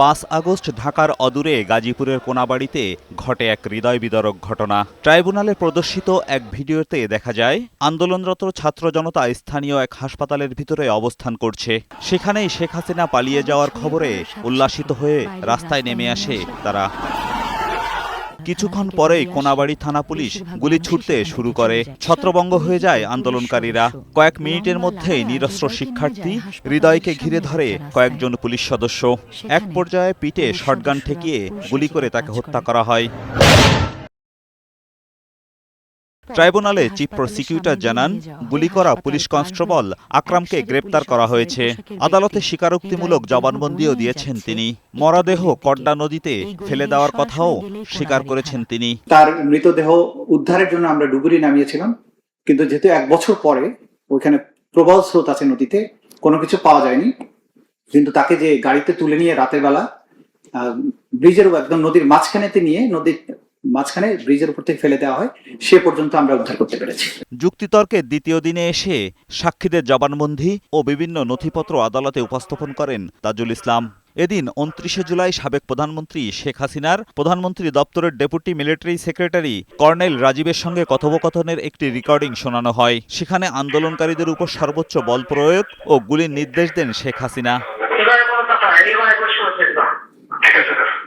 পাঁচ আগস্ট ঢাকার অদূরে গাজীপুরের কোনাবাড়িতে ঘটে এক হৃদয় বিদারক ঘটনা। ট্রাইব্যুনালে প্রদর্শিত এক ভিডিওতে দেখা যায়, আন্দোলনরত ছাত্র জনতা স্থানীয় এক হাসপাতালের ভিতরে অবস্থান করছে। সেখানেই শেখ হাসিনা পালিয়ে যাওয়ার খবরে উল্লাসিত হয়ে রাস্তায় নেমে আসে তারা। কিছুক্ষণ পরেই কোনাবাড়ি থানা পুলিশ গুলি ছুটতে শুরু করে। ছত্রভঙ্গ হয়ে যায় আন্দোলনকারীরা। কয়েক মিনিটের মধ্যেই নিরস্ত্র শিক্ষার্থী হৃদয়কে ঘিরে ধরে কয়েকজন পুলিশ সদস্য। এক পর্যায়ে পিঠে শটগান ঠেকিয়ে গুলি করে তাকে হত্যা করা হয়। ট্রাইব্যুনালে চিফ প্রসিকিউটর জানান গুলি করা পুলিশ কনস্টেবল আকরামকে গ্রেপ্তার করা হয়েছে। আদালতে স্বীকারোক্তিমূলক জবানবন্দিও দিয়েছেন তিনি। মরদেহ কড্ডা নদীতে ফেলে দেওয়ার কথাও স্বীকার করেছেন তিনি। তার মৃতদেহ উদ্ধারের জন্য আমরা ডুবুরি নামিয়েছিলাম কিন্তু যেহেতু এক বছর পরে ওইখানে প্রবল স্রোত আছে নদীতে কোনো কিছু পাওয়া যায়নি। কিন্তু তাকে যে গাড়িতে তুলে নিয়ে রাতের বেলা আহ, ব্রিজের একদম নদীর মাঝখানেতে নিয়ে নদীর মাঝখানে ব্রিজের উপর থেকে ফেলে দেওয়া হয়, সে পর্যন্ত আমরা উদ্ধার করতে পেরেছি। যুক্তিতর্কের দ্বিতীয় দিনে এসে সাক্ষীদের জবানবন্দি ও বিভিন্ন নথিপত্র আদালতে উপস্থাপন করেন তাজুল ইসলাম। এদিন উনত্রিশে জুলাই সাবেক প্রধানমন্ত্রী শেখ হাসিনার প্রধানমন্ত্রী দপ্তরের ডেপুটি মিলিটারি সেক্রেটারি কর্নেল রাজীবের সঙ্গে কথোপকথনের একটি রেকর্ডিং শোনানো হয়। সেখানে আন্দোলনকারীদের উপর সর্বোচ্চ বল প্রয়োগ ও গুলির নির্দেশ দেন শেখ হাসিনা।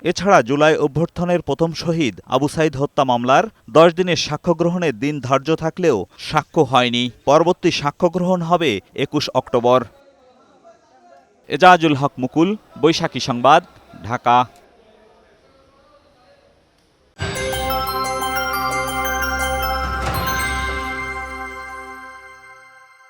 এছাড়া জুলাই অভ্যর্থনের প্রথম শহীদ আবু সাইদ হত্যা মামলার দশ দিনের সাক্ষ্য গ্রহণের দিন ধার্য থাকলেও সাক্ষ্য হয়নি। পরবর্তী সাক্ষ্য গ্রহণ হবে একুশ অক্টোবর। এজাজুল হক মুকুল, বৈশাখী সংবাদ, ঢাকা।